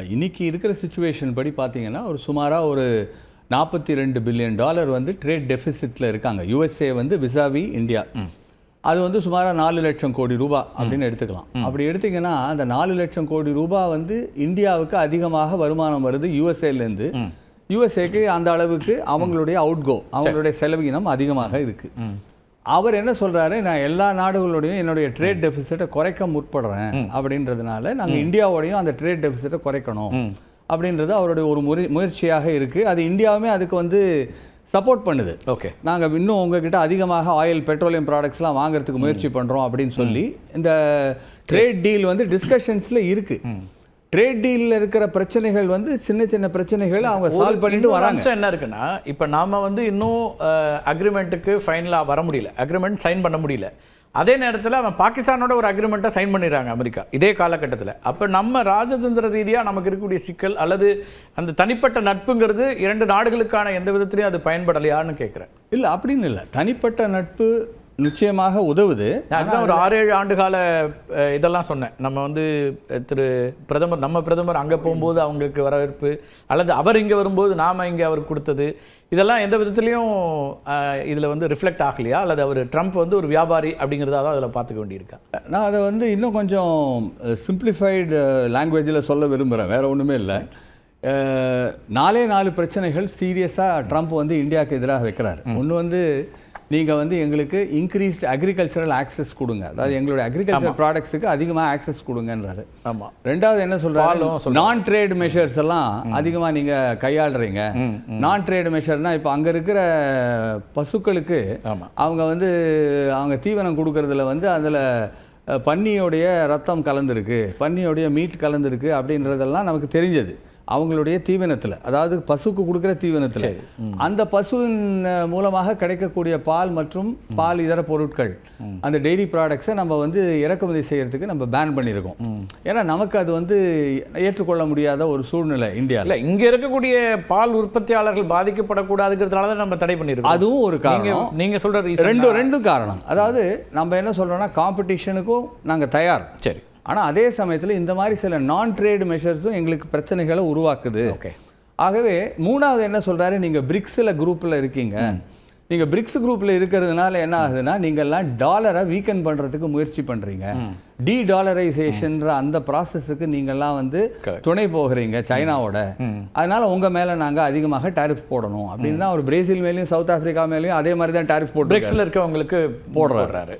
இன்னைக்கு இருக்கிற சுச்சுவேஷன் படி பார்த்தீங்கன்னா ஒரு சுமாராக ஒரு நாற்பத்தி ரெண்டு பில்லியன் டாலர் வந்து ட்ரேட் டெபிசிட்டில் இருக்காங்க. யுஎஸ்ஏ வந்து விசாவி இந்தியா. அது வந்து சுமாராக நாலு லட்சம் கோடி ரூபாய் அப்படின்னு எடுத்துக்கலாம். அப்படி எடுத்தீங்கன்னா அந்த நாலு லட்சம் கோடி ரூபாய் வந்து இந்தியாவுக்கு அதிகமாக வருமானம் வருது யுஎஸ்ஏலேருந்து யுஎஸ்ஏக்கு அந்த அளவுக்கு அவங்களுடைய அவுட்கோ அவங்களுடைய செலவினம் அதிகமாக இருக்கு. அவர் என்ன சொல்றாரு? நான் எல்லா நாடுகளோடையும் என்னுடைய ட்ரேட் டெபிசிட்டை குறைக்க முற்படுறேன் அப்படின்றதுனால நாங்கள் இந்தியாவோடையும் அந்த ட்ரேட் டெபிசிட்டை குறைக்கணும் அப்படின்றது அவருடைய ஒரு முறை முயற்சியாக இருக்கு. அது இந்தியாவுமே அதுக்கு வந்து சப்போர்ட் பண்ணுது. ஓகே. நாங்கள் இன்னும் உங்ககிட்ட அதிகமாக ஆயில் பெட்ரோலியம் ப்ராடக்ட்ஸ்லாம் வாங்குறதுக்கு முயற்சி பண்ணுறோம் அப்படின்னு சொல்லி இந்த ட்ரேட் டீல் வந்து டிஸ்கஷன்ஸில் இருக்கு. ட்ரேட் டீலில் இருக்கிற பிரச்சனைகள் வந்து சின்ன சின்ன பிரச்சனைகள் அவங்க சால்வ் பண்ணிட்டு வராங்க. என்ன இருக்குன்னா இப்போ நாம வந்து இன்னும் அக்ரிமெண்ட்டுக்கு ஃபைனலாக வர முடியல. அக்ரிமெண்ட் சைன் பண்ண முடியல. அதே நேரத்தில் அவன் பாகிஸ்தானோட ஒரு அக்ரிமெண்ட்டை சைன் பண்ணிடுறாங்க அமெரிக்கா இதே காலகட்டத்தில். அப்போ நம்ம ராஜதந்திர ரீதியாக நமக்கு இருக்கக்கூடிய சிக்கல் அல்லது அந்த தனிப்பட்ட நட்புங்கிறது இரண்டு நாடுகளுக்கான எந்த விதத்திலையும் அது பயன்படலையான்னு கேட்குறேன் இல்லை அப்படின்னு இல்லை. தனிப்பட்ட நட்பு நிச்சயமாக உதவுது. அதுதான் ஒரு ஆறு ஏழு ஆண்டு கால இதெல்லாம் சொன்னேன். நம்ம வந்து திரு பிரதமர் நம்ம பிரதமர் அங்கே போகும்போது அவங்களுக்கு வரவேற்பு அல்லது அவர் இங்கே வரும்போது நாம் இங்கே அவருக்கு கொடுத்தது இதெல்லாம் எந்த விதத்துலையும் இதில் வந்து ரிஃப்ளெக்ட் ஆகலையா? அல்லது அவர் ட்ரம்ப் வந்து ஒரு வியாபாரி அப்படிங்கிறதா தான் அதில் பார்த்துக்க வேண்டியிருக்கா. நான் அதை வந்து இன்னும் கொஞ்சம் சிம்பிளிஃபைடு லாங்குவேஜில் சொல்ல விரும்புகிறேன் வேற ஒன்றுமே இல்லை. நாலே நாலு பிரச்சனைகள் சீரியஸாக ட்ரம்ப் வந்து இந்தியாவுக்கு எதிராக வைக்கிறாரு. ஒன்று வந்து நீங்கள் வந்து எங்களுக்கு இன்க்ரீஸ்ட் அக்ரிகல்ச்சரல் ஆக்சஸ் கொடுங்க. அதாவது எங்களுடைய அக்ரிகல்ச்சர் ப்ராடக்ட்ஸுக்கு அதிகமாக ஆக்சஸ் கொடுங்கன்றாரு. ஆமாம் ரெண்டாவது என்ன சொல்றாரு? பாலும் நான் ட்ரேட் மெஷர்ஸ் எல்லாம் அதிகமா நீங்க கையாளுறீங்க. நான் ட்ரேட் மெஷர்னா இப்போ அங்க இருக்கிற பசுக்களுக்கு. அவங்க வந்து அவங்க தீவனம் கொடுக்கறதுல வந்து அதுல பன்னியோடைய ரத்தம் கலந்துருக்கு பன்னியோடைய மீட் கலந்துருக்கு அப்படின்றதெல்லாம் நமக்கு தெரிஞ்சது. அவங்களுடைய தீவனத்தில் அதாவது பசுக்கு கொடுக்குற தீவனத்தில். அந்த பசுவின் மூலமாக கிடைக்கக்கூடிய பால் மற்றும் பால் இதர பொருட்கள் அந்த டெய்ரி ப்ராடக்ட்ஸை நம்ம வந்து இறக்குமதி செய்யறதுக்கு நம்ம பேன் பண்ணியிருக்கோம். ஏன்னா நமக்கு அது வந்து ஏற்றுக்கொள்ள முடியாத ஒரு சூழ்நிலை இந்தியாவில் இல்லை இங்கே இருக்கக்கூடிய பால் உற்பத்தியாளர்கள் பாதிக்கப்படக்கூடாதுங்கிறதுனால தான் நம்ம தடை பண்ணியிருக்கோம். அதுவும் ஒரு காரணம். நீங்க சொல்ற reason ரெண்டும் ரெண்டும் காரணம். அதாவது நம்ம என்ன சொல்றோம்னா காம்படிஷனுக்கும் நாங்கள் தயார். சரி. ஆனால் அதே சமயத்தில் இந்த மாதிரி சில நான் ட்ரேட் மெஷர்ஸும் எங்களுக்கு பிரச்சனைகளை உருவாக்குது. ஓகே ஆகவே மூணாவது என்ன சொல்றாரு? நீங்க பிரிக்ஸில் குரூப்பில் இருக்கீங்க. நீங்க பிரிக்ஸ் குரூப்ல இருக்கிறதுனால என்ன ஆகுதுன்னா நீங்கெல்லாம் டாலரை வீக்கன் பண்றதுக்கு முயற்சி பண்றீங்க. டி டாலரைசேஷன்ற அந்த ப்ராசஸுக்கு நீங்கெல்லாம் வந்து. துணை போகிறீங்க சைனாவோட. அதனால உங்க மேல நாங்க அதிகமாக டாரிஃப் போடணும். அப்படின்னு ஒரு பிரேசில் மேலேயும் சவுத் ஆப்பிரிக்கா மேலேயும் அதே மாதிரி தான் டாரிஃப் போட்டு பிரிக்ஸில் இருக்கவங்களுக்கு போடுறாரு.